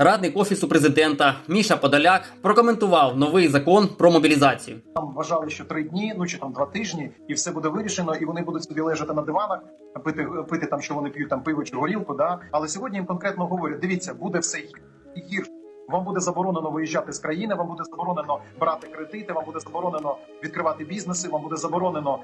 Радник офісу президента Міша Подоляк прокоментував новий закон про мобілізацію. Там вважали, що три дні, ну чи там два тижні, і все буде вирішено, і вони будуть собі лежати на диванах, пити, пити там, що вони п'ють там пиво чи горілку. Да? Але сьогодні їм конкретно говорять: дивіться, буде все гірше. Вам буде заборонено виїжджати з країни, вам буде заборонено брати кредити, вам буде заборонено відкривати бізнеси, вам буде заборонено,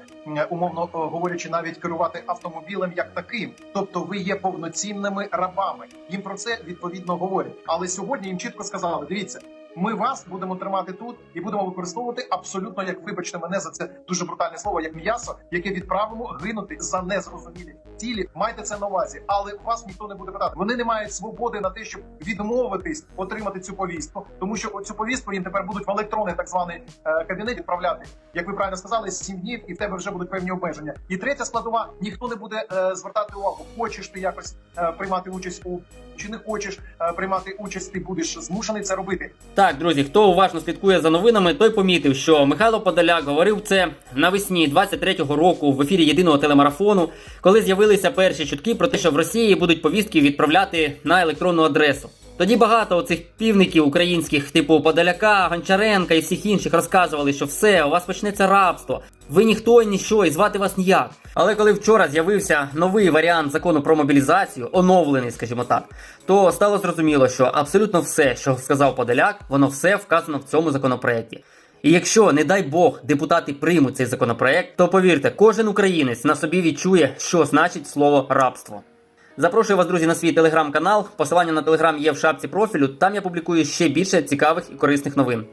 умовно е, говорячи, навіть керувати автомобілем як таким. Тобто, ви є повноцінними рабами. Їм про це відповідно говорять. Але сьогодні їм чітко сказали: дивіться, ми вас будемо тримати тут і будемо використовувати абсолютно, як вибачте мене за це дуже брутальне слово, як м'ясо, яке відправимо гинути за незрозумілі цілі. Майте це на увазі, але вас ніхто не буде питати. Вони не мають свободи на те, щоб відмовитись отримати цю повістку, тому що цю повістку їм тепер будуть в електронний так званий е, кабінет відправляти. Як ви правильно сказали, сім днів, і в тебе вже будуть певні обмеження. І третя складова: ніхто не буде е, звертати увагу. Хочеш ти якось е, приймати участь у чи не хочеш е, приймати участь, ти будеш змушений це робити. Так, друзі, хто уважно слідкує за новинами, той помітив, що Михайло Подоляк говорив це навесні 23-го року в ефірі єдиного телемарафону, коли з'явилися перші чутки про те, що в Росії будуть повістки відправляти на електронну адресу. Тоді багато оцих півників українських, типу Подоляка, Гончаренка і всіх інших розказували, що все, у вас почнеться рабство. Ви ніхто і ніщо, і звати вас ніяк. Але коли вчора з'явився новий варіант закону про мобілізацію, оновлений, скажімо так, то стало зрозуміло, що абсолютно все, що сказав Подоляк, воно все вказано в цьому законопроекті. І якщо, не дай Бог, депутати приймуть цей законопроект, то повірте, кожен українець на собі відчує, що значить слово рабство. Запрошую вас, друзі, на свій телеграм-канал. Посилання на телеграм є в шапці профілю. Там я публікую ще більше цікавих і корисних новин.